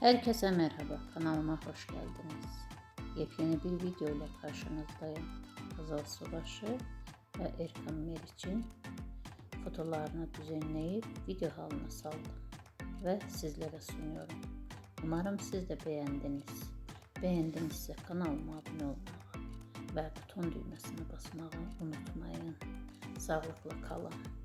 Herkese merhaba, kanalıma hoş geldiniz. Yepyeni bir video ile karşınızdayım. Hazal Subaşı ve Erkan Meriç'in fotolarını düzenleyip video haline saldım ve sizlere sunuyorum. Umarım siz de beğendiniz. Beğendinizse kanalıma abone olmayı ve buton düğmesine basmayı unutmayın. Sağlıkla kalın.